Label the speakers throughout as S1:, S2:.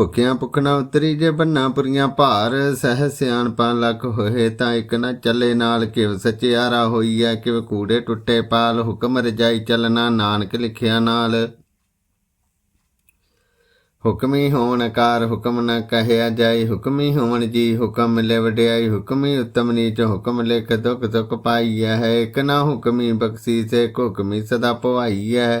S1: ਭੁੱਖਿਆਂ ਭੁੱਖ ਨਾ ਉਤਰੀ ਜੇ ਬੰਨਾ ਪੁਰੀਆਂ ਭਾਰ, ਸਹਿ ਸਿਆਣਪਾਂ ਲੱਖ ਹੋਏ ਤਾਂ ਇੱਕ ਨਾ ਚੱਲੇ ਨਾਲ ਕਿਵ ਸਚਿਆਰਾ ਹੋਈ ਹੋਈਐ, ਕਿਵ ਕੂੜੇ ਟੁੱਟੇ ਪਾਲ, ਹੁਕਮ ਰਜਾਈ ਚੱਲਣਾ ਨਾਨਕ ਲਿਖਿਆ ਨਾਲ। ਹੁਕਮੀ ਹੋਣ ਆਕਾਰ ਹੁਕਮ ਨ ਕਹਿਆ ਜਾਈ, ਹੁਕਮੀ ਹੋਣ ਜੀ ਹੁਕਮ ਮਿਲੇ ਵਡਿਆਈ ਹੁਕਮੀ ਉਤਮ ਨੀਚ ਹੁਕਮ ਲਿਖ ਦੁਖ ਦੁਖ ਪਾਈਐ ਹੈ ਇਕ ਨਾ ਹੁਕਮੀ ਬਖਸ਼ੀ ਸੇ ਹੁਕਮੀ ਸਦਾ ਪਵਾਈਐ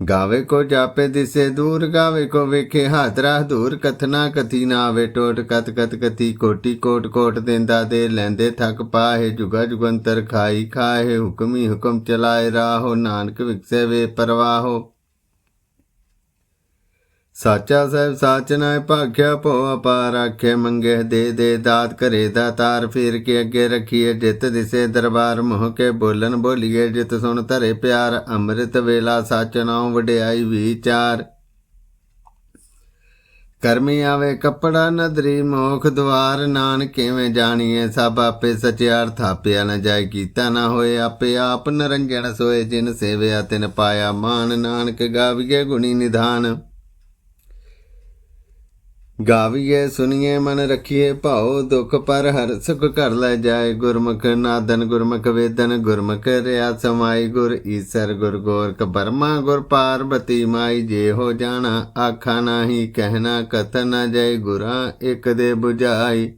S1: ਗਾਵੇ ਕੋ ਜਾਪੇ ਦਿਸੇ ਦੂਰ, ਗਾਵੇ ਕੋ ਵੇਖੇ ਹਾਦਰਾ ਦੂਰ। ਕਥਨਾ ਕਥੀ ਨਾ ਆਵੇ ਟੋਟ ਕਤ ਕਤ ਕਥੀ ਕੋਟੀ ਕੋਟ ਕੋਟ ਦਿੰਦਾ ਦੇ। ਲੈਂਦੇ ਥਕ ਪਾਹੇ, ਜੁਗਾ ਜੁਗੰਤਰ ਖਾਈ ਖਾਏ ਹੁਕਮੀ ਹੁਕਮ ਚਲਾਏ ਰਾਹੋ। ਨਾਨਕ ਵਿਕਸੇ ਵੇ ਪਰਵਾਹੋ। ਸਾਚਾ ਸਾਹਿਬ ਸਾਚ ਨਾਇ ਭਾਖਿਆ ਭੋ ਅਪਾਰ ਆਖੇ ਮੰਗੇ ਦੇ ਦੇ ਦਾਤ ਕਰੇ ਦਾ ਤਾਰ ਫੇਰ ਕੇ ਅੱਗੇ ਰੱਖੀਏ, ਜਿਤ ਦਿਸੇ ਦਰਬਾਰ ਮੋਹ ਕੇ ਬੋਲਨ ਬੋਲੀਏ, ਜਿਤ ਸੁਣ ਧਰੇ ਪਿਆਰ, ਅੰਮ੍ਰਿਤ ਵੇਲਾ ਸਚ ਨਾਉ ਵਡਿਆਈ ਵਿਚਾਰ। ਕਰਮੀ ਆਵੇ ਕੱਪੜਾ ਨਦਰੀ ਮੋਖ ਦਵਾਰ ਨਾਨ ਕਿਵੇਂ ਜਾਣੀਏ, ਸਭ ਆਪੇ ਸਚਿਆਰ ਥਾਪਿਆ ਨਾ ਜਾਏ, ਕੀਤਾ ਨਾ ਹੋਏ ਆਪੇ ਆਪ ਨਰੰਜਣ ਸੋਏ, ਜਿਨ ਸੇਵਿਆ ਤਿਨ ਪਾਇਆ ਮਾਨ, ਨਾਨਕ ਗਾਵੀਏ ਗੁਣੀ ਨਿਧਾਨ। ਗਾਵੀਏ ਸੁਣੀਏ ਮਨ ਰਖੀਏ ਭਾਉ, ਦੁਖ ਪਰ ਹਰ ਸੁਖ ਕਰ ਲੈ ਜਾਏ। ਗੁਰਮੁਖ ਨਾਦਨ, ਗੁਰਮੁਖ ਵੇਦਨ, ਗੁਰਮੁਖ ਰਿਆ ਸਮਾਈ। ਗੁਰ ਈਸਰ, ਗੁਰ ਗੋਰਖ ਬਰਮਾ, ਗੁਰ ਪਾਰਬਤੀ ਮਾਈ। ਜੇ ਹੋ ਜਾਣਾ, ਆਖਾ ਨਾਹੀ, ਕਹਿਣਾ ਕਥਨ ਨ ਜੈ ਗੁਰਾਂ ਇਕ ਦੇ 부ਝਾਈ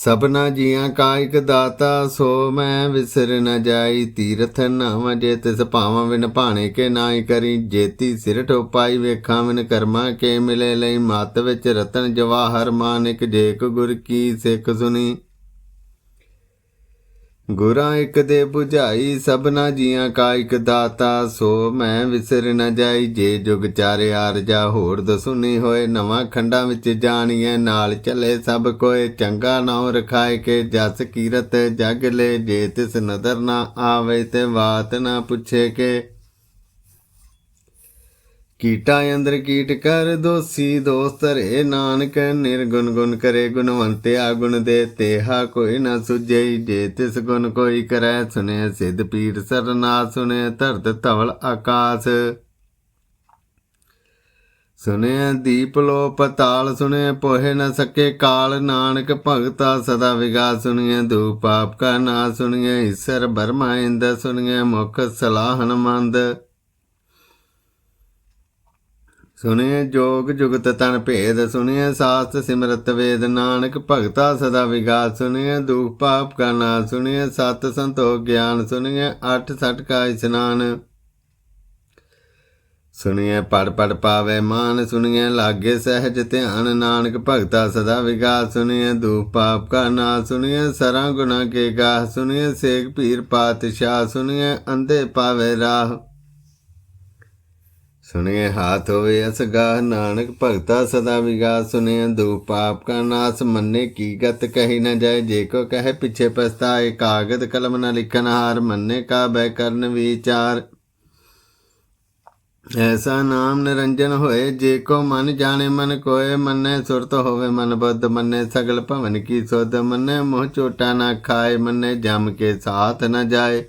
S1: ਸਭਨਾ ਜੀਆਂ ਕਾਇਕ ਦਾਤਾ, ਸੋ ਮੈਂ ਵਿਸਰ ਨ ਜਾਈ। ਤੀਰਥ ਨਾਮ ਜੇ ਤਿਸ ਭਾਵਾਂ ਵਿਨ ਭਾਣੇ ਕੇ ਨਾਈ ਕਰੀ। ਜੇਤੀ ਸਿਰ ਠੋਪਾਈ, ਵੇਖਾਂ ਵਿਨ ਕਰਮਾ ਕੇ ਮਿਲੇ ਲਈ। ਮਤ ਵਿੱਚ ਰਤਨ ਜਵਾਹਰ, ਮਾਨਿਕ ਜੇਕ ਗੁਰ ਕੀ ਸਿੱਖ ਸੁਨੀ ਗੁਰਾਂ ਇੱਕ ਦੇ 부ਝਾਈ ਸਭਨਾ ਜੀਆਂ ਕਾ ਇਕ ਦਾਤਾ। ਸੋ ਮੈਂ ਵਿਸਰ ਨ ਜਾਈ, ਜੇ ਜੁਗ ਚਾਰੇ ਆਰਜਾ ਹੋਰ ਦਸੁਨੀ ਹੋਏ, ਨਵਾਂ ਖੰਡਾਂ ਵਿੱਚ ਜਾਣੀਏ ਨਾਲ ਚੱਲੇ ਸਭ ਕੋਏ, ਚੰਗਾ ਨਾਉ ਰਖਾਏ ਕੇ, ਜਸ ਕੀਰਤ ਜਗ ਲੈ। ਜੇ ਤਿਸ ਨਦਰ ਨਾ ਆਵੇ ਤੇ ਬਾਤ ਨਾ ਪੁੱਛੇ ਕੇ। ਕੀਟਾ ਅੰਦਰ ਕੀਟ ਕਰ ਦੋਸੀ ਦੋਸਤ ਰੇ ਨਾਨਕ ਨਿਰਗੁਣ ਗੁਣ ਕਰੇ ਗੁਣਵੰਤਿਆ ਗੁਣ ਦੇ ਤੇਹਾ ਕੋਈ ਨਾ ਸੁਝਈ ਜੇ ਤਿਸ ਗੁਣ ਕੋਈ ਕਰੈ ਸੁਨੇ ਸਿਧ ਪੀਰ ਸਰਨਾ ਸੁਨੇ ਧਰਤ ਧਵਲ ਆਕਾਸ। ਸੁਨੇ ਦੀਪ ਲੋ ਪਤਾਲ ਸੁਨੇ ਪੋਹੇ ਨ ਸਕੇ ਕਾਲ ਨਾਨਕ ਭਗਤਾ ਸਦਾ ਵਿਗਾ ਸੁਨੀਏ ਦੂ ਪਾਪ ਕਾ ਨਾ ਸੁਨੀਏ ਈਸ਼ਰ ਬਰਮਾ ਇੰਦ ਸੁਨੀਏ ਮੁਖ ਸਲਾਹਨ ਮੰਦ। ਸੁਣਿਐ ਜੋਗ ਜੁਗਤ ਤਨ ਭੇਦ, ਸੁਣਿਐ ਸਾਸਤ ਸਿਮਰਤ ਵੇਦ। ਨਾਨਕ ਭਗਤਾ ਸਦਾ ਵਿਗਾਸ, ਸੁਣਿਐ ਦੁਖ ਪਾਪ ਕਾ ਨਾ ਸੁਣਿਐ ਸਤ ਸੰਤੋਖ ਗਿਆਨ, ਸੁਣਿਐ ਅਠ ਸਠ ਕਾ ਇਸਨਾਨ। ਸੁਣਿਐ ਪੜ ਪੜ ਪਾਵੇ ਮਾਨ, ਸੁਣਿਐ ਲਾਗੇ ਸਹਿਜ ਧਿਆਨ। ਨਾਨਕ ਭਗਤਾ ਸਦਾ ਵਿਗਾਸ, ਸੁਣਿਐ ਦੁਖ ਪਾਪ ਕਾ ਨਾ ਸੁਣਿਐ ਸਰਾਂ ਗੁਨਾ ਕੇ ਗਾਹ, ਸੁਣਿਐ ਸੇਖ ਪੀਰ ਪਾਤਸ਼ਾਹ। ਸੁਣਿਐ ਅੰਧੇ ਪਾਵੇ ਰਾਹ। ਸੁਣਿਏ ਹਾਥ ਹੋਵੇ ਅਸਗਾ ਨਾਨਕ ਭਗਤਾ ਸਦਾ ਵਿਗਾ ਸੁਨੇ ਦੂ ਪਾਪ ਕਾ ਨਾਸ, ਮੰਨੇ ਕੀ ਗਤ ਕਹੀ ਨ ਜਾਏ, ਜੇ ਕੋ ਕਹੇ ਪਿਛੇ ਪਸਤਾਏ ਕਾਗਦ ਕਲਮ ਨ ਲਿਖਨ ਹਾਰ, ਮੰਨੇ ਕਾ ਬੈ ਕਰਨ ਵਿਚਾਰ। ਐਸਾ ਨਾਮ ਨਿਰੰਜਨ ਹੋਏ, ਜੇ ਕੋ ਮਨ ਜਾਣੇ ਮਨ ਕੋਏ, ਮੰਨੇ ਸੁਰਤ ਹੋਵੇ ਮਨ ਬੁੱਧ, ਮੰਨੇ ਸਗਲ ਭਵਨ ਕੀ ਸੁਧ, ਮੰਨੇ ਮੋਹ ਚੋਟਾ ਨਾ ਖਾਏ, ਮੰਨੇ ਜਮ ਕੇ ਸਾਥ ਨ ਜਾਏ।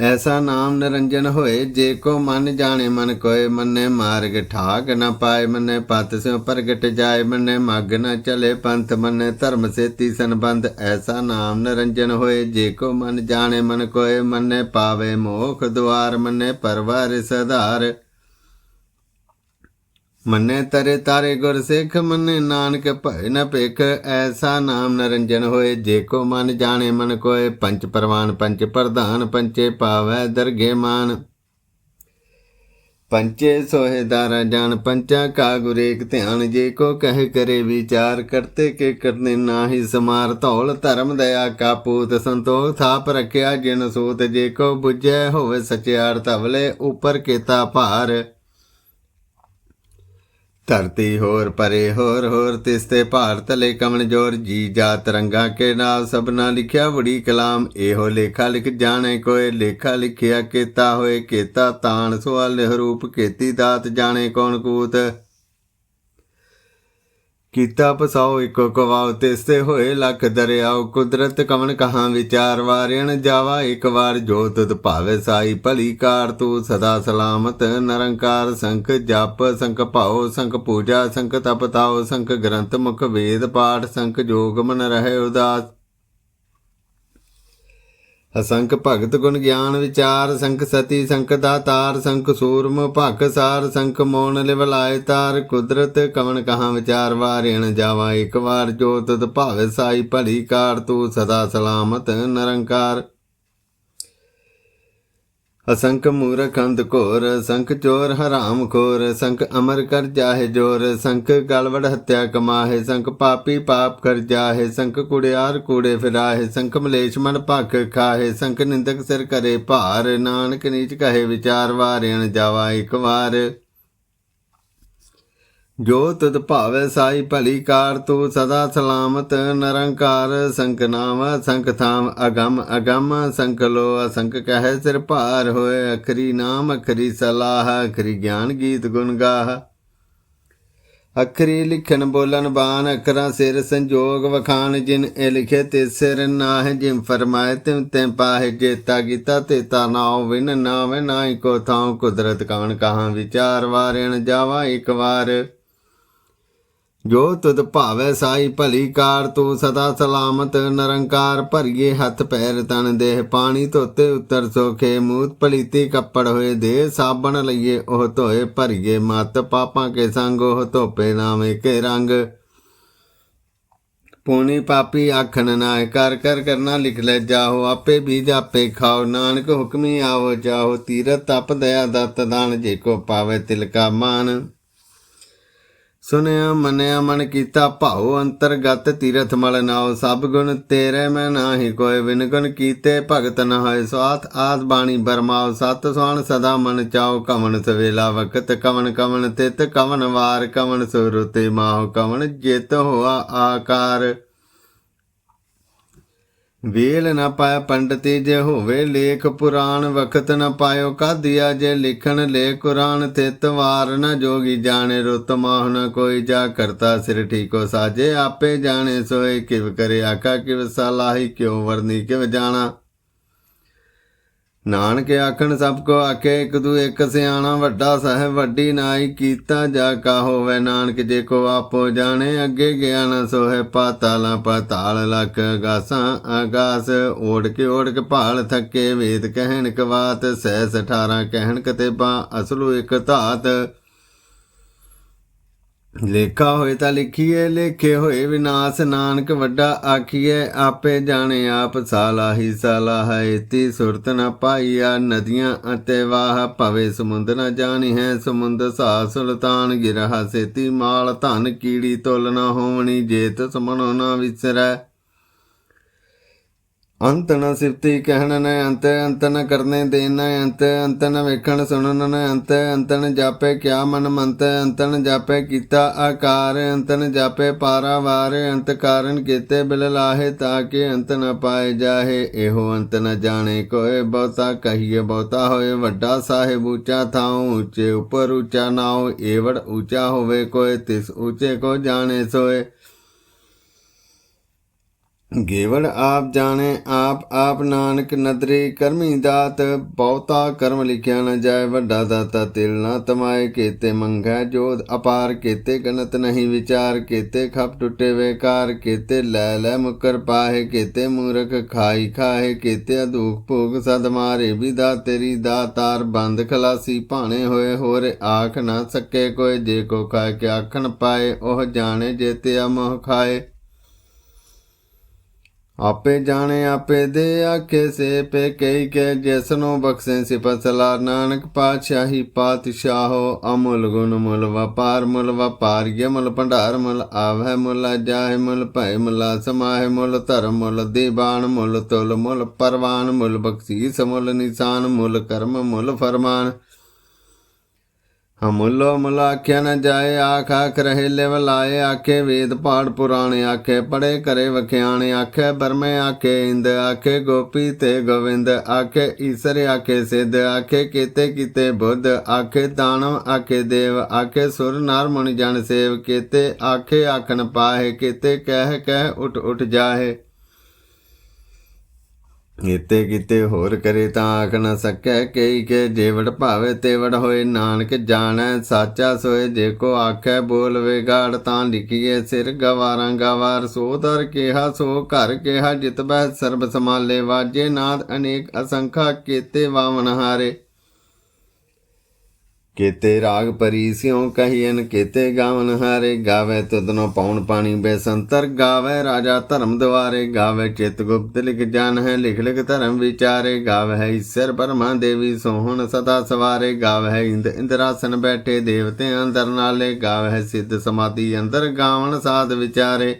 S1: ਐਸਾ ਨਾਮ ਨਿਰੰਜਨ ਹੋਏ, ਜੇ ਕੋ ਮਨ ਜਾਣੇ ਮਨ ਕੋਏ, ਮੰਨੇ ਮਾਰਗ ਠਾਗ ਨ ਪਾਏ, ਮੰਨੇ ਪਤ ਸਿਉ ਪ੍ਰਗਟ ਜਾਏ, ਮੰਨੇ ਮਗ ਨ ਚਲੇ ਪੰਥ, ਮੰਨੇ ਧਰਮ ਸੇਤੀ ਸੰਬੰਧ। ਐਸਾ ਨਾਮ ਨਿਰੰਜਨ ਹੋਏ, ਜੇ ਕੋ ਮਨ ਜਾਣੇ ਮਨ ਕੋਏ, ਮੰਨੇ ਪਾਵੇ ਮੋਖ ਦੁਆਰ, ਮੰਨੇ ਪਰਵਾਰ ਸਧਾਰ। ਮੰਨੇ ਤਰੇ ਤਾਰੇ ਗੁਰ ਸਿੱਖ, ਮੰਨੇ ਨਾਨਕ ਭੈ ਨ ਭਿਖ। ਐਸਾ ਨਾਮ ਨਰੰਜਨ ਹੋਏ, ਜੇ ਕੋ ਮਨ ਜਾਣੇ, ਮਨ ਕੋਏ। ਪੰਚ ਪਰਵਾਨ, ਪੰਚ ਪ੍ਰਧਾਨ, ਪੰਚੇ ਪਾਵੈ ਦਰਗੇ ਮਾਨ। ਪੰਚੇ ਸੋਹੇਦਾਰਾ ਜਾਣ ਪੰਚਾ ਕਾ ਗੁਰੇਕ ਧਿਆਨ। ਜੇ ਕੋ ਕਹਿ ਕਰੇ ਵਿਚਾਰ, ਕਰਤੇ ਕੇ ਕਰਨੇ ਨਾਹੀ ਸਮਾਰ। ਧੌਲ ਧਰਮ ਦਇਆ ਕਾ ਪੂਤ ਸੰਤੋਖ, ਥਾਪ ਰਖਿਆ ਜਿਨ ਸੂਤ। ਜੇ ਕੋ ਬੁਝੈ ਹੋਵੇ ਸਚਿਆਰ, ਧਵਲੇ ਉਪਰ ਕੀਤਾ ਭਾਰ। ਧਰਤੀ ਹੋਰ ਪਰੇ ਹੋਰ ਹੋਰ ਤਿਸਤੇ ਭਾਰਤ ਲੈ ਕਮਨ ਜੋਰ ਜੀ ਜਾਤ ਰੰਗਾ ਕੇ ਨਾਮ ਸਭਨਾ ਲਿਖਿਆ ਬੜੀ ਕਲਾਮ, ਇਹੋ ਲੇਖਾ ਲਿਖ ਜਾਣੇ ਕੋਏ, ਲੇਖਾ ਲਿਖਿਆ ਕੀਤਾ ਹੋਏ ਕੀਤਾ ਤਾਣ ਸਵਾਲ ਰੂਪ ਕੀਤੀ ਦਾਤ ਜਾਣੇ ਕੌਣ ਕੂਤ। ਕੀਤਾ ਪਸਾਓ ਇਕੋ ਕਵਾਉ, ਤਿਸਤੇ ਹੋਏ ਲੱਖ ਦਰਿਆਉ ਕੁਦਰਤ ਕਵਣ ਕਹਾਂ ਵਿਚਾਰ ਵਾਰਿਣ ਜਾਵਾ, ਇੱਕ ਵਾਰ ਜੋਤ ਤੁਧ ਭਾਵੇ ਸਾਈ ਭਲੀ ਕਾਰ, ਤੂੰ ਸਦਾ ਸਲਾਮਤ ਨਰੰਕਾਰ ਸੰਖ ਜਪ, ਸੰਖ ਭਾਉ, ਸੰਖ ਪੂਜਾ, ਸੰਖ ਤਪ ਤਾਉ, ਸੰਖ ਗ੍ਰੰਥ ਮੁਖ ਵੇਦ ਪਾਠ, ਸੰਖ ਜੋਗ ਮਨ ਰਹੇ ਉਦਾਸ। ਅਸੰਖ ਭਗਤ ਗੁਣ ਗਿਆਨ ਵਿਚਾਰ, ਸੰਖ ਸਤੀ, ਸੰਖ ਦਾਤਾਰ, ਸੰਖ ਸੂਰਮ ਭਖ ਸਾਰ, ਸੰਖ ਮੋਨ ਲਿਵਲਾਏ ਤਾਰ, ਕੁਦਰਤ ਕਵਣ ਕਹਾਂ ਵਿਚਾਰ ਵਾਰਿਣ ਜਾਵਾ ਇੱਕ ਵਾਰ, ਜੋ ਤਦ ਭਾਵੇ ਸਾਈ ਭਲੀ ਕਾਰ, ਤੂੰ ਸਦਾ ਸਲਾਮਤ ਨਿਰੰਕਾਰ। ਅਸੰਖ ਮੂਰਖ ਅੰਧ ਘੋਰ, ਸੰਖ ਚੋਰ ਹਰਾਮ ਖੋਰ, ਸੰਖ ਅਮਰ ਕਰ ਜਾਹੇ ਜੋਰ, ਸੰਖ ਗਲਵੜ ਹੱਤਿਆ ਕਮਾਹੇ, ਸੰਖ ਪਾਪੀ ਪਾਪ ਕਰ ਜਾਹੇ, ਸੰਖ ਕੁੜਿਆਰ ਕੂੜੇ ਫਿਰਾਹੇ, ਸੰਖ ਮਲੇਸ਼ ਮਨ ਭਖ ਖਾਹੇ, ਸੰਖ ਨਿੰਦਕ ਸਿਰ ਕਰੇ ਭਾਰ, ਨਾਨਕ ਨੀਚ ਕਹੇ ਵਿਚਾਰ ਵਾਰਿਣ ਜਾਵਾ ਇੱਕ ਵਾਰ। ਜੋ ਤਦ ਭਾਵੇ ਸਾਈ ਭਲੀ ਕਾਰ, ਤੂੰ ਸਦਾ ਸਲਾਮਤ ਨਰੰਕਾਰ। ਸੰਕ ਨਾਮ, ਸੰਕ ਥਾਮ, ਅਗੰਮ ਅਗੰਮ। ਸੰਕ ਲੋ, ਅਸੰਕ ਕਹੇ ਸਿਰ ਭਾਰ ਹੋਏ। ਅਖਰੀ ਨਾਮ, ਅਖਰੀ ਸਲਾਹ, ਅਖਰੀ ਗਿਆਨ ਗੀਤ ਗੁਣ ਗਾਹ। ਅਖਰੀ ਲਿਖਣ ਬੋਲਣ ਬਾਣ, ਅਖਰਾਂ ਸਿਰ ਸੰਜੋਗ ਵਖਾਨ ਜਿਨ ਇਹ ਲਿਖੇ ਤੇ ਸਿਰ ਨਾਹ ਜਿਮ ਫਰਮਾਏ ਤਿਮ ਤੇ ਪਾਹੇ। ਜੇਤਾ ਗੀਤਾ ਤੇ ਤਾ ਨਾਉ ਵਿਨ ਨਾਵੇਂ, ਨਾਹੀ ਕੋ ਥਾਉ। ਕੁਦਰਤ ਕਾਣ ਕਹਾਂ ਵਿਚਾਰ ਵਾਰਿਣ ਜਾਵਾ ਇੱਕ ਵਾਰ। ਜੋ ਤੁਧ ਭਾਵੈ ਸਾਈ ਭਲੀ ਕਾਰ, ਤੂੰ ਸਦਾ ਸਲਾਮਤ ਨਿਰੰਕਾਰ ਭਰੀਏ ਹੱਥ ਪੈਰ ਤਨ ਦੇਹ ਪਾਣੀ ਧੋਤੇ ਉਤਰ ਸੋਖੇ, ਮੂਤ ਪਲੀਤੀ ਕੱਪੜ ਹੋਏ ਦੇ ਸਾਬਣ ਲਈਏ, ਉਹ ਧੋਏ ਭਰੀਏ ਮਤ, ਪਾਪਾਂ ਕੇ ਸੰਗ ਉਹ ਧੋਪੇ ਨਾਵੇਂ ਕੇ ਰੰਗ। ਪੂਣੀ ਪਾਪੀ ਆਖਣ ਨਾ ਕਰ ਕਰ ਕਰਨਾ ਲਿਖ ਲੈ ਜਾਓ ਆਪੇ ਬੀਜ ਆਪੇ ਖਾਓ, ਨਾਨਕ ਹੁਕਮੀ ਆਵੋ ਜਾਓ ਤੀਰਤ ਤਪ ਦਇਆ ਦਤ ਦਾਨ, ਜੇ ਕੋ ਪਾਵੇ ਤਿਲਕਾ ਮਾਨ। ਸੁਨਿਆ ਮੰਨਿਆ ਮਨ ਕੀਤਾ ਭਾਉ ਅੰਤਰਗਤ ਤੀਰਥ ਮਲ ਨਾਉ, ਸਭ ਗੁਣ ਤੇਰੇ ਮੈਂ ਨਾਹੀ ਕੋਇ ਵਿਨ ਗੁਣ ਕੀਤੇ ਭਗਤ ਨ ਹੋਏ ਸਵਾਤ ਆਦ ਬਾਣੀ ਬਰਮਾਉ, ਸਤ ਸੁਆਣ ਸਦਾ ਮਨ ਚਾਉ ਕਵਣ ਸਵੇਲਾ ਵਕਤ ਕਵਣ ਕਵਣ ਤਿਤ ਕਵਣ ਵਾਰ, ਕਵਨ ਸੁਰਤੇ ਮਾਹੁ ਕਵਣ ਜਿਤ ਹੋਆ ਆਕਾਰ। ਵੇਲ ਨ ਪਾਇਆ ਪੰਡਤੀ ਜੇ ਹੋਵੇ ਲੇਖ, ਪੁਰਾਣ ਵਖਤ ਨ ਪਾਇਓ ਕਾਦੀਆ ਜੇ ਲਿਖਣ ਲੇ ਕੁਰਾਨ ਤਿਤ ਵਾਰ ਨ ਜੋਗੀ ਜਾਣੇ, ਰੁਤ ਮਾਹ ਨ ਕੋਈ ਜਾ ਕਰਤਾ ਸਿਰ ਠੀਕੋ ਸਾਜੇ, ਆਪੇ ਜਾਣੇ ਸੋਏ ਕਿਵ ਕਰੇ ਆਕਾ ਕਿਵ ਸਲਾਹੀ ਕਿਉ ਵਰਨੀ, ਕਿਵ ਜਾਣਾ। ਨਾਨਕ ਆਖਣ, ਸਭ ਕੋ ਆਖੇ, ਇਕ ਦੂ ਇੱਕ ਸਿਆਣਾ, ਵੱਡਾ ਸਾਹਿਬ, ਵੱਡੀ ਨਾਈ, ਕੀਤਾ ਜਾ ਕਾ ਹੋਵੇ ਨਾਨਕ, ਜੇ ਕੋ ਆਪੋ ਜਾਣੇ, ਅੱਗੇ ਗਿਆ ਨਾ ਸੋਹੇ, ਪਾਤਾਲਾ ਪਾਤਾਲ ਲਖ ਗਾਸਾਂ ਅਗਾਸ। ਓੜ ਕੇ ਓੜ ਕੇ ਭਾਲ ਥੱਕੇ, ਵੇਦ ਕਹਿਣ ਕਵਾਤ ਸਹਿਸ 18 ਕਹਿਣ ਕਤੇਬਾ ਅਸਲੂ ਇੱਕ ਧਾਤ। ਲੇਖਾ ਹੋਏ ਤਾਂ ਲਿਖੀਏ ਲੇਖੇ ਹੋਏ ਵਿਨਾਸ਼। ਨਾਨਕ ਵੱਡਾ ਆਖੀਏ ਆਪੇ ਜਾਣੇ ਆਪ ਸਾਲਾਹੀ ਸਾਲਾਹ। ਇਤੀ ਸੁਰਤ ਨ ਪਾਈਆ ਨਦੀਆਂ ਅਤੇ ਵਾਹ। ਭਵੇ ਸਮੁੰਦ ਨ ਜਾਣੀ ਹੈ ਸਮੁੰਦ ਸਾ ਸੁਲਤਾਨ। ਗਿਰਹਾ ਸੇਤੀ ਮਾਲ, ਧਨ ਕੀੜੀ ਤੁਲ ਨ ਹੋਵਣੀ, ਜੇਤ ਸਮਣੋ ਨ ਵਿਸਰੈ। ਅੰਤ ਨ ਸਿਫਤੀ ਕਹਿਣ ਨ ਅੰਤ ਅੰਤ ਨ ਕਰਨੇ ਦੇਨ ਨ ਅੰਤ ਅੰਤ ਨ ਵੇਖਣ ਸੁਣਨ ਨ ਅੰਤ ਅੰਤ ਨ ਜਾਪੇ ਕਿਆ ਮਨ ਮੰਤ, ਅੰਤ ਨ ਜਾਪੇ ਕੀਤਾ ਆਕਾਰ, ਅੰਤ ਨ ਜਾਪੇ ਪਾਰਾਵਾਰ, ਅੰਤ ਕਾਰਨ ਕੀਤੇ ਬਿਲ ਲਾਹੇ ਤਾਂ ਕਿ ਅੰਤ ਨ ਪਾਏ ਜਾਹੇ। ਇਹੋ ਅੰਤ ਨ ਜਾਣੇ ਕੋਏ ਬਹੁਤਾ, ਕਹੀਏ ਬਹੁਤਾ ਹੋਏ ਵੱਡਾ ਸਾਹਿਬ ਉੱਚਾ ਥਾਉ, ਉੱਚੇ ਉਪਰ ਉੱਚਾ ਨਾਉ, ਏਵੜ ਉੱਚਾ ਹੋਵੇ ਕੋਏ, ਤਿਸ ਉੱਚੇ ਕੋ ਜਾਣੇ ਸੋਏ। ਗੇਵੜ ਆਪ ਜਾਣੇ, ਆਪ ਆਪ ਨਾਨਕ ਨਦਰੀ ਕਰਮੀ ਦਾਤ, ਬਹੁਤਾ ਕਰਮ ਲਿਖਿਆ ਨਾ ਜਾਏ, ਵੱਡਾ ਦਾਤਾ ਤਿਲ ਨਾ ਤਮਾਏ, ਕੀਤੇ ਮੰਗੈ ਜੋਧ ਅਪਾਰ, ਕੀਤੇ ਗਣਤ ਨਹੀਂ ਵਿਚਾਰ, ਕੀਤੇ ਖਪ ਟੁੱਟੇ ਵੇਕਾਰ, ਕੀਤੇ ਲੈ ਲੈ ਮੁਕਰ ਪਾਹੇ, ਕੀਤੇ ਮੂਰਖ ਖਾਈ ਖਾਏ ਕੀਤੇ ਅਦੂਖ ਭੋਗ ਸਦ ਮਾਰੇ ਵਿਦਾ ਤੇਰੀ ਦਾਤਾਰ ਬੰਦ ਖਲਾਸੀ ਭਾਣੇ ਹੋਏ, ਹੋਰ ਆਖ ਨਾ ਸਕੇ ਕੋਈ, ਜੇ ਕੋ ਖਾਏ ਕੇ ਆਖਣ ਪਾਏ, ਉਹ ਜਾਣੇ ਜੇ ਤੇ ਅਮੋਹ ਖਾਏ। ਆਪੇ ਜਾਣੇ, ਆਪੇ ਦੇ ਆਖੇ ਸੇ ਪੇ ਕਈ ਕੇ ਜਿਸ ਨੂੰ ਬਖਸ਼ੇ ਸਿਫਤ ਸਲਾਰ ਨਾਨਕ ਪਾਤਸ਼ਾਹੀ ਪਾਤਸ਼ਾਹੋ, ਅਮੁੱਲ ਗੁਣ ਮੁੱਲ ਵਪਾਰ ਮੁੱਲ ਵਪਾਰੀਏ ਮੁੱਲ ਭੰਡਾਰ ਮੁੱਲ ਆਵਹਿ ਮੁੱਲ, ਜਾਹਿ ਮੁੱਲ ਭੈ ਮੁੱਲ, ਸਮਾਹਿ ਮੁੱਲ ਧਰਮ ਮੁੱਲ, ਦੀਵਾਨ ਮੁੱਲ, ਤੁਲ ਮੁੱਲ, ਪਰਵਾਨ ਮੁੱਲ, ਬਖਸ਼ੀਸ ਮੁੱਲ, ਨਿਸ਼ਾਨ ਮੁੱਲ, ਕਰਮ ਮੁੱਲ, ਫਰਮਾਨ ਅਮੁੱਲੋ ਮੁਲਾਖਿਆ ਨ ਜਾਏ, ਆਖ ਆਖ ਰਹੇ ਲਿਵ ਲਾਏ, ਆਖੇ ਵੇਦ ਪਾੜ ਪੁਰਾਣੇ, ਆਖੇ ਪੜੇ ਕਰੇ ਵਖਿਆਣੇ, ਆਖੇ ਬਰਮੇ, ਆਖੇ ਇੰਦ, ਆਖੇ ਗੋਪੀ ਤੇ ਗੋਵਿੰਦ, ਆਖੇ ਈਸਰ, ਆਖੇ ਸਿੱਧ, ਆਖੇ ਕੀਤੇ ਕੀਤੇ ਬੁੱਧ, ਆਖੇ ਦਾਨਵ, ਆਖੇ ਦੇਵ, ਆਖੇ ਸੁਰ ਨਰ ਮੁਨਿ ਜਨ ਸੇਵ, ਕੀਤੇ ਆਖੇ ਆਖਣ ਪਾਹੇ, ਕੀਤੇ ਕਹਿ ਕਹਿ ਉਠ ਉਠ ਜਾਹੇ। ਕੀਤੇ ਕੀਤੇ ਹੋਰ ਕਰੇ ਤਾਂ ਆਖ ਨਾ ਸਕੈ ਕਈ ਕੇ ਜੇਵੜ ਭਾਵੇ ਤੇਵੜ ਹੋਏ ਨਾਨਕ ਜਾਣੈ, ਸਾਚਾ ਸੋਏ ਜੇ ਕੋ ਆਖੈ ਬੋਲ ਵਿਗਾੜ ਤਾਂ ਲਿਖੀਏ ਸਿਰ ਗਵਾਰਾਂ ਗਵਾਰ, ਸੋ ਦਰ ਕਿਹਾ ਸੋ ਘਰ ਕਿਹਾ ਜਿਤ ਬਹਿ ਸਰਬ ਸਮਾਲੇ ਵਾਜੇ ਨਾਦ ਅਨੇਕ ਅਸੰਖਾ ਕੀਤੇ ਵਾਵਨ ਹਾਰੇ। ਕੇਤੇ ਰਾਗ ਪਰੀ ਸਿਉ ਕਹੀਨ ਕੀਤੇ ਗਾਵਨ ਹਾਰੇ, ਗਾਵੇ ਤੁਦਨੋ ਪੌਣ ਪਾਣੀ ਬੇਸੰਤਰ ਗਾਵੇ ਰਾਜਾ ਧਰਮ ਦੁਆਰੇ, ਗਾਵੇ ਚਿਤ ਗੁਪਤ ਲਿਖ ਜਾਣ ਹੈ, ਲਿਖ ਲਿਖ ਧਰਮ ਵਿਚਾਰੇ, ਗਾਵੇ ਹੈ ਈਸ਼ਰ ਪਰਮਾ ਦੇਵੀ ਸੋਹਣ ਸਦਾ ਸਵਾਰੇ, ਗਾਵੇ ਹੈ ਇੰਦ ਇੰਦਰਾਸਨ ਬੈਠੇ ਦੇਵਤੇ ਅੰਦਰ ਨਾਲੇ, ਗਾਵੇ ਹੈ ਸਿੱਧ ਸਮਾਧੀ ਅੰਦਰ ਗਾਵਣ ਸਾਧ ਵਿਚਾਰੇ।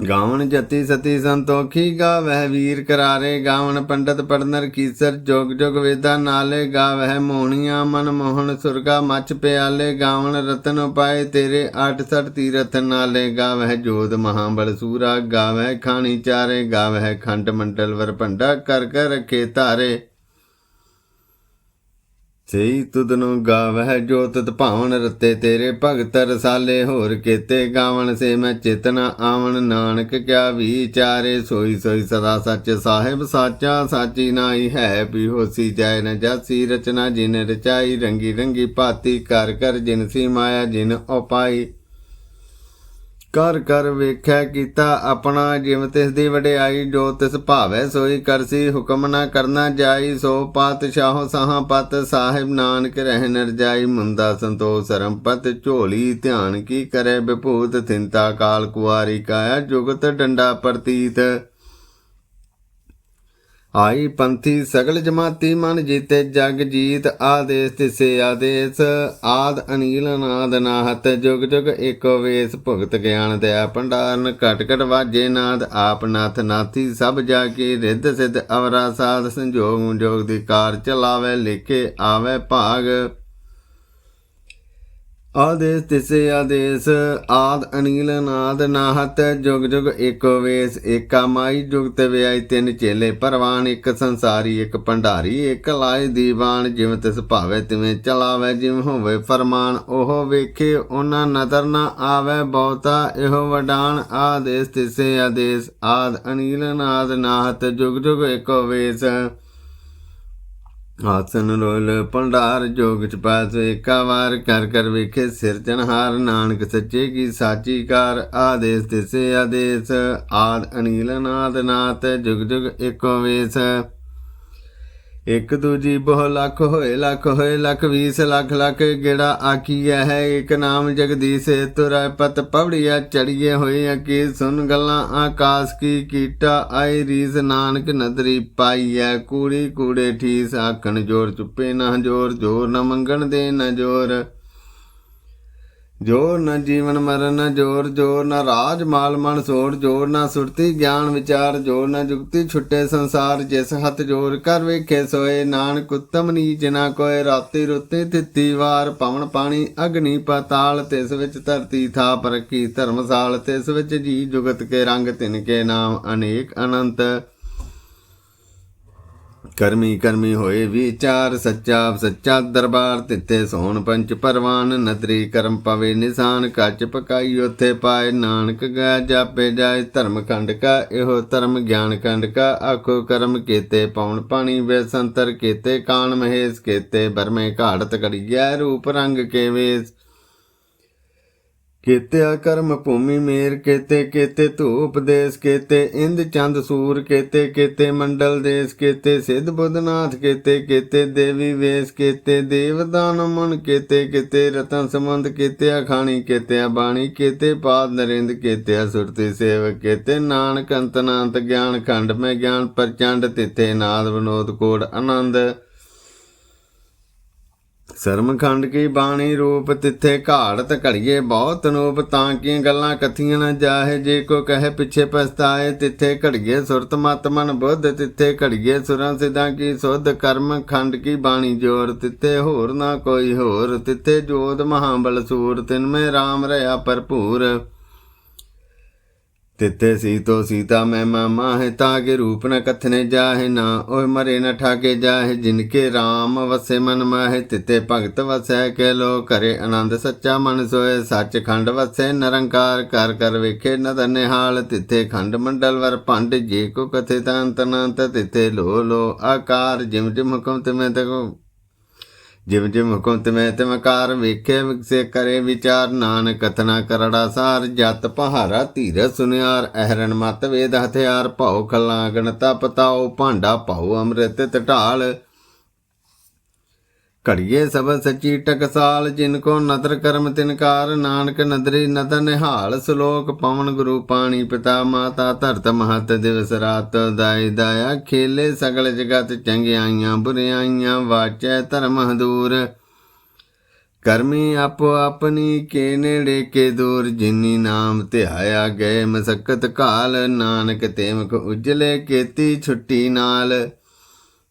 S1: ਗਾਵਣ ਜਤੀ ਸਤੀ ਸੰਤੋਖੀ ਗਾਵਹਿ ਵੀਰ ਕਰਾਰੇ, ਗਾਵਣ ਪੰਡਤ ਪੜਨਰ ਕੀਸਰ, ਜੋਗ ਜੋਗ ਵੇਦਾ ਨਾਲੇ ਗਾਵਹਿ ਮੋਹਣੀਆਂ ਮਨ ਮੋਹਨ ਸੁਰਗਾ ਮੱਚ ਪਿਆਲੇ, ਗਾਵਣ ਰਤਨ ਉਪਾਏ ਤੇਰੇ 68 ਤੀਰਥ ਨਾਲੇ, ਗਾਵਹਿ ਜੋਧ ਮਹਾਬਲ ਸੂਰਾ, ਗਾਵਹਿ ਖਾਣੀ ਚਾਰੇ, ਗਾਵਹਿ ਖੰਡ ਮੰਡਲ ਵਰ ਭੰਡਾ ਕਰ ਕਰ ਰਖੇ ਧਾਰੇ ਸਈ ਤੁਧਨੁ ਗਾਵਹਿ ਜੋ ਤਤ ਭਾਵਨ ਰਤੇ ਤੇਰੇ ਭਗਤ ਰਸਾਲੇ ਹੋਰ ਕੀਤੇ ਗਾਵਣ ਸੇ ਮੈਂ ਚੇਤਨਾ ਆਵਣ। ਨਾਨਕ ਕਿਆ ਵਿਚਾਰੇ ਸੋਈ ਸੋਈ ਸਦਾ ਸੱਚ ਸਾਹਿਬ ਸਾਚਾ ਸਾਚੀ ਨਾਈ ਹੈ ਵੀ ਹੋਸੀ ਜੈ ਨ ਜਾਸੀ ਰਚਨਾ ਜਿਨ ਰਚਾਈ ਰੰਗੀ ਰੰਗੀ ਭਾਤੀ ਕਰ ਕਰ ਜਿਨ ਸੀ ਮਾਇਆ ਜਿਨ ਉਪਾਈ। ਕਰ ਕਰ ਵੇਖਿਆ ਕੀਤਾ ਆਪਣਾ, ਜਿਵ ਤਿਸ ਦੀ ਵਡਿਆਈ ਜੋ ਤਿਸ ਭਾਵੈ ਸੋਈ ਕਰਸੀ ਹੁਕਮ ਨਾ ਕਰਨਾ ਜਾਈ, ਸੋ ਪਾਤਸ਼ਾਹ ਸਾਹਾਂ ਪਤ ਸਾਹਿਬ ਨਾਨਕ ਰਹਿ ਰਜਾਈ ਮੁੰਦਾ ਸੰਤੋਖ ਸਰੰਪਤ ਝੋਲੀ, ਧਿਆਨ ਕੀ ਕਰੇ ਵਿਭੂਤ ਥਿੰਤਾ ਕਾਲ ਕੁਆਰੀ ਕਾਇਆ ਜੁਗਤ ਡੰਡਾ ਪ੍ਰਤੀਤ। ਆਈ ਪੰਥੀ ਸਗਲ ਜਮਾਤੀ ਮਨ ਜੀਤੇ ਜਗ ਜੀਤ ਆਦੇਸ ਤਿਸੇ ਆਦੇਸ। ਆਦ ਅਨੀਲ ਨਾਦ ਨਾਹਤ ਜੁਗ ਜੁਗ ਏਕੋ ਵੇਸ ਭੁਗਤ ਗਿਆਨ ਦਇਆ ਭੰਡਾਰਨ। ਘਟ ਘਟ ਵਾਜੇ ਨਾਦ ਆਪ ਨਾਥ ਨਾਥੀ ਸਭ ਜਾ ਕੇ ਰਿੱਧ ਸਿੱਧ ਅਵਰਾ ਸਾਧ ਸੰਜੋਗ ਜੋਗ ਦੀ ਕਾਰ ਚਲਾਵੇ, ਲਿਖੇ ਆਵੇ ਭਾਗ। ਆਦੇਸ ਤਿਸੇ ਆਦੇਸ, ਆਦ ਅਨੀਲ ਨਾਦ ਨਾਹਤ, ਜੁਗ ਜੁਗ ਏਕੋ ਵੇਸ ਏਕਾ ਮਾਈ ਜੁਗਤ ਵਿਆਈ ਤਿੰਨ ਚੇਲੇ, ਪਰਵਾਨ ਇੱਕ ਸੰਸਾਰੀ, ਇੱਕ ਭੰਡਾਰੀ, ਇੱਕ ਲਾਏ ਦੀਵਾਨ, ਜਿਵੇਂ ਤਿਸ ਭਾਵੇ ਤਿਵੇਂ ਚਲਾਵੇ, ਜਿਵੇਂ ਹੋਵੇ ਫਰਮਾਨ, ਉਹ ਵੇਖੇ, ਉਹਨਾਂ ਨਦਰ ਨਾ ਆਵੇ ਬਹੁਤਾ, ਇਹੋ ਵਡਾਨ, ਆਦੇਸ ਤਿਸੇ ਆਦੇਸ, ਆਦ ਅਨੀਲ ਨਾਦ ਨਾਹਤ, ਜੁਗ ਜੁਗ ਏਕੋ ਵੇਸ। ਆਸਨ ਰੋਲ ਭੰਡਾਰ, ਜੋਗ ਚ ਪਾਸ ਏਕਾ ਵਾਰ ਕਰ ਕਰ ਵੇਖੇ ਸਿਰਜਣਹਾਰ ਨਾਨਕ ਸੱਚੇ ਕੀ ਸਾਚੀ ਕਾਰ, ਆਦੇਸ ਤਿਸੇ ਆਦੇਸ, ਆਦ ਅਨੀਲ ਨਾਦ ਨਾਤ ਜੁਗ ਜੁਗ ਏਕੋ ਵੇਸ। ਇੱਕ ਦੂਜੀ ਬਹੁ ਲੱਖ, ਹੋਏ ਲੱਖ ਹੋਏ ਲੱਖ, ਵੀਸ ਲੱਖ ਲੱਖ, ਗੇੜਾ ਆਖੀਐ ਹੈ। ਇੱਕ ਨਾਮ ਜਗਦੀਸ਼ ਤੁਰੈ ਪਤ ਪਵੜੀਆ ਚੜੀਏ ਹੋਏ ਅਕੀ ਸੁਨ ਗੱਲਾਂ ਆਕਾਸ ਕੀ ਕੀਟਾ ਆਈ ਰੀਸ ਨਾਨਕ ਨਦਰੀ ਪਾਈਐ। ਕੂੜੀ ਕੂੜੇ ਠੀਸ ਆਖਣ ਜੋਰ, ਚੁੱਪੇ ਨਾ ਜੋਰ ਜੋਰ ਨਾ ਮੰਗਣ ਦੇ ਨਾ ਜੋਰ। ਜੋਰ ਨ ਜੀਵਨ ਮਰਨ ਨ ਜੋਰ ਜੋਰ ਨ ਰਾਜ ਮਾਲ ਮਨ ਸੋੜ ਜੋਰ ਨ ਸੁਰਤੀ ਗਿਆਨ ਵਿਚਾਰ, ਜੋਰ ਨ ਜੁਗਤੀ ਛੁੱਟੇ ਸੰਸਾਰ, ਜਿਸ ਹੱਥ ਜੋਰ ਕਰ ਵੇਖੇ ਸੋਏ, ਨਾਨਕ ਉਤਮ ਨੀਚ ਨਾ ਕੋਏ, ਰਾਤੀ ਰੁੱਤੀ ਤਿੱਤੀ ਵਾਰ, ਪਵਨ ਪਾਣੀ ਅਗਨੀ ਪਤਾਲ, ਤਿਸ ਵਿੱਚ ਧਰਤੀ ਥਾ ਰੱਖੀ ਧਰਮਸਾਲ, ਤਿਸ ਵਿੱਚ ਜੀ ਜੁਗਤ ਕੇ ਰੰਗ ਤਿਨ ਕੇ ਨਾਮ ਅਨੇਕ ਅਨੰਤ। ਕਰਮੀ ਕਰਮੀ ਹੋਏ ਵਿਚਾਰ ਸੱਚਾ ਸੱਚਾ ਦਰਬਾਰ ਤਿੱਤੇ ਸੋਹਣ ਪੰਚ ਪਰਵਾਨ, ਨਦਰੀ ਕਰਮ ਪਵੇ ਨਿਸ਼ਾਨ, ਕੱਚ ਪਕਾਈ ਉਥੇ ਪਾਏ ਨਾਨਕ ਗਾ ਜਾਪੇ ਜਾਏ ਧਰਮ ਖੰਡ ਕਾ, ਇਹੋ ਧਰਮ ਗਿਆਨ ਖੰਡ ਕਾ, ਆਖੋ ਕਰਮ ਕੀਤੇ ਪੌਣ ਪਾਣੀ, ਬੇਸੰਤਰ ਕੀਤੇ ਕਾਣ ਮਹੇਸ਼ ਕੀਤੇ, ਬਰਮੇ ਘਾੜਤ ਕੜੀਐ ਰੂਪ ਰੰਗ ਕੇ ਵੇਸ। ਕੀਤੇ ਕਰਮ ਭੂਮੀ ਮੇਰ, ਕੀਤੇ ਕੀਤੇ ਧੂਪ ਦੇਸ ਕੀਤੇ ਇੰਦ ਚੰਦ ਸੂਰ, ਕੀਤੇ ਕੀਤੇ ਮੰਡਲ ਦੇਸ, ਕੀਤੇ ਸਿੱਧ ਬੁੱਧਨਾਥ, ਕੀਤੇ ਕੀਤੇ ਦੇਵੀ ਵੇਸ, ਕੀਤੇ ਦੇਵਦਾਨ ਮਨ, ਕੀਤੇ ਕੀਤੇ ਰਤਨ ਸੰਬੰਧ, ਕੀਤੇ ਖਾਣੀ ਕੀਤੇ ਬਾਣੀ, ਕੀਤੇ ਪਾਦ ਨਰਿੰਦ, ਕੀਤੇ ਸੁਰਤੀ ਸੇਵਕ, ਕੀਤੇ ਨਾਨਕ ਅੰਤਨਾੰਤ ਗਿਆਨ ਖੰਡ ਮੈਂ ਗਿਆਨ ਪ੍ਰਚੰਡ, ਤਿੱਥੇ ਨਾਦ, ਵਿਨੋਦ, ਕੋੜ, ਆਨੰਦ। ਸਰਮਖੰਡ ਕੀ ਬਾਣੀ ਰੂਪ, ਤਿੱਥੇ ਘਾੜਤ ਘੜੀਏ ਬਹੁਤ ਨੂਪ, ਤਾਂ ਕੀ ਗੱਲਾਂ ਕਥੀਆਂ ਨਾ ਜਾਹੇ, ਜੇ ਕੋ ਕਹੇ ਪਿੱਛੇ ਪਛਤਾਏ, ਤਿੱਥੇ ਘੜੀਏ ਸੁਰਤ ਮਤ ਮਨ ਬੁੱਧ, ਤਿੱਥੇ ਘੜੀਏ ਸੁਰਾਂ ਸਿਧਾਂ ਕੀ ਸੁਧ, ਕਰਮ ਖੰਡ ਕੀ ਬਾਣੀ ਜੋਰ, ਤਿੱਥੇ ਹੋਰ ਨਾ ਕੋਈ ਹੋਰ, ਤਿੱਥੇ ਜੋਤ ਮਹਾਬਲ ਸੂਰ, ਤਿਨ ਮੈਂ RAM ਰਹਾ ਭਰਪੂਰ। ਤਿੱਤੇ ਸੀਤੋ ਸੀਤਾ ਮੈਂ ਮਾਮਾ ਹੈ ਤਾਗੇ ਰੂਪ ਨ ਕਥਨੇ ਜਾਹੇ, ਨਾ ਓਏ ਮਰੇ ਨ ਠਾਕੇ ਜਾਹੇ ਜਿਨਕੇ RAM ਵਸੇ ਮਨ ਮਾਹੇ ਤਿੱਤੇ ਭਗਤ ਵਸੈ ਕੇ ਲੋ ਕਰੇ ਆਨੰਦ ਸੱਚਾ ਮਨ ਸੋਏ ਸੱਚ ਖੰਡ ਵਸੈ ਨਿਰੰਕਾਰ ਕਰ ਕਰ ਵੇਖੇ ਨਦਰ ਨਿਹਾਲ, ਤਿੱਥੇ ਖੰਡ ਮੰਡਲ ਵਰ ਭੰਡ, ਜੇ ਕੋ ਕਥੇ ਤਾਂ ਤਨੰਤ ਤਿੱਥੇ ਲੋ ਲੋ ਆਕਾਰ, ਜਿਮ ਜਿਮ ਹੁਕਮ ਤੇ ਤਕੋ ਜਿਵ ਜਿਵ ਹੁਕਮ ਤਿਮੈ ਤਿਮਕਾਰ ਵੇਖੇ ਵਿਕਸੇ ਕਰੇ ਵਿਚਾਰ, ਨਾਨਕ ਕਥਨਾ ਕਰੜਾ ਸਾਰ, ਜਤ ਪਹਾਰਾ ਧੀਰ ਸੁਨਿਆਰ, ਅਹਰਣ ਮਤ ਵੇਦ ਹਥਿਆਰ, ਭਉ ਖਲਾ ਗਣਤਾ ਪਤਾਓ ਭਾਂਡਾ ਭਉ ਅੰਮ੍ਰਿਤ ਟਢਾਲ ਘੜੀਏ ਸਭ ਸੱਚੀ ਟਕਸਾਲ, ਜਿਨ ਕੋ ਨਦਰ ਕਰਮ ਤਿਨਕਾਰ ਨਾਨਕ ਨਦਰੀ ਨਦਰ ਨਿਹਾਲ, ਸ਼ਲੋਕ ਪਵਨ ਗੁਰੂ ਪਾਣੀ ਪਿਤਾ ਮਾਤਾ, ਧਰਤ ਮਹਤ ਦਿਵਸ ਰਾਤ ਦਾਇ ਦਾਇਆ, ਖੇਲੇ ਸਗਲ ਜਗਤ ਚੰਗਿਆਈਆਂ ਬੁਰਿਆਈਆਂ, ਵਾਚੈ ਧਰਮ ਹਦੂਰ। ਕਰਮੀ ਆਪੋ ਆਪਣੀ ਕੇ ਨੇੜੇ ਕੇ ਦੂਰ, ਜਿਨੀ ਨਾਮ ਧਿਆਇਆ ਗਏ ਮਸਕਤ ਕਾਲ, ਨਾਨਕ ਤੇਮਕ ਉਜਲੇ, ਕੀਤੀ ਛੁੱਟੀ ਨਾਲ।